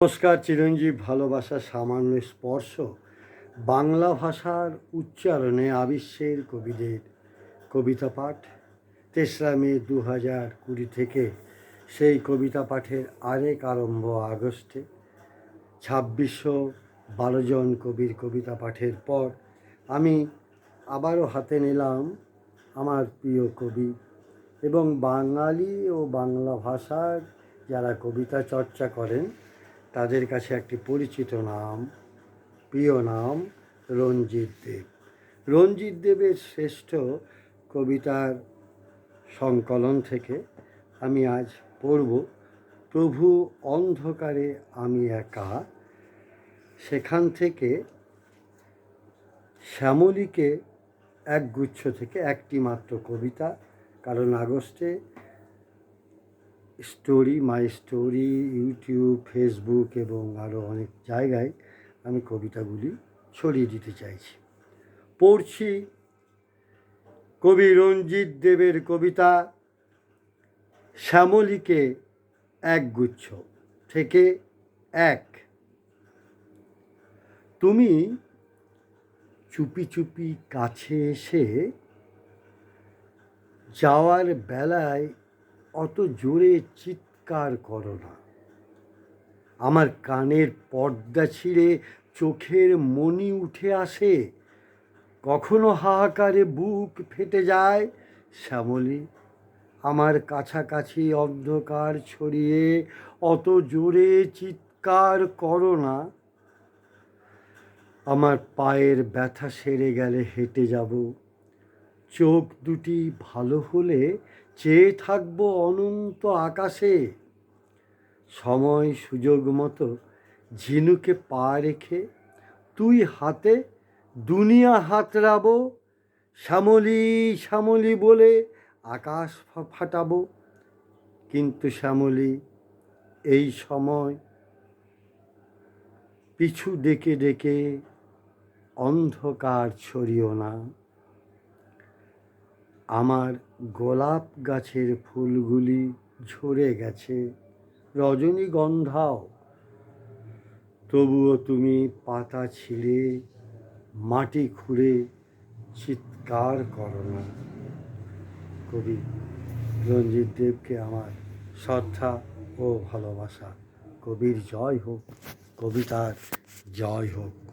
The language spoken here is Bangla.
নমস্কার, চিরঞ্জীব ভালোবাসা সামান্য স্পর্শ। বাংলা ভাষার উচ্চারণে আবিশ্বের কবিদের কবিতা পাঠ। তেসরা মে দু হাজার কুড়ি থেকে সেই কবিতা পাঠের আরেক আরম্ভ আগস্টে। ছাব্বিশশো বারো জন কবির কবিতা পাঠের পর আমি আবারও হাতে নিলাম আমার প্রিয় কবি এবং বাঙালি ও বাংলা ভাষার যারা কবিতা চর্চা করেন তাদের কাছে একটি পরিচিত নাম, প্রিয় নাম রঞ্জিত দেব। রঞ্জিত দেবের শ্রেষ্ঠ কবিতার সংকলন থেকে আমি আজ পড়ব, প্রভু অন্ধকারে আমি একা। সেখান থেকে শ্যামলীকে একগুচ্ছ থেকে একটি মাত্র কবিতা, কারণ আগস্টে story, my story, YouTube, Facebook এবং আরও অনেক জায়গায় আমি কবিতাগুলি ছড়িয়ে দিতে চাইছি। পড়ছি কবি রঞ্জিত দেবের কবিতা শ্যামলীকে একগুচ্ছ থেকে এক। তুমি চুপি চুপি কাছে এসে যাওয়ার বেলায় অত জোরে চিৎকার করো না। আমার কানের পর্দা ছিঁড়ে চোখের মনি উঠে আসে। কখনো হাহাকারে বুক ফেটে যায় শ্যামলী। আমার কাছাকাছি অন্ধকার ছড়িয়ে অত জোরে চিৎকার করো না। আমার পায়ের ব্যথা সেরে গেলে হেঁটে যাব। চোখ দুটি ভালো হলে চেয়ে থাকব অনন্ত আকাশে। সময় সুযোগ মতো ঝিনুকে পা রেখে তুই হাতে দুনিয়া হাতড়াবো, শ্যামলি শ্যামলি বলে আকাশ ফাটাবো। কিন্তু শ্যামলি, এই সময় পিছু ডেকে ডেকে অন্ধকার ছড়িও না। আমার গোলাপ গাছের ফুলগুলি ঝরে গেছে। রজনীগন্ধাও। তবুও তুমি পাতা ছিঁড়ে মাটি খুঁড়ে চিৎকার করো না কবি রঞ্জিত দেবকে আমার শ্রদ্ধা ও ভালোবাসা। কবির জয় হোক, কবিতার জয় হোক।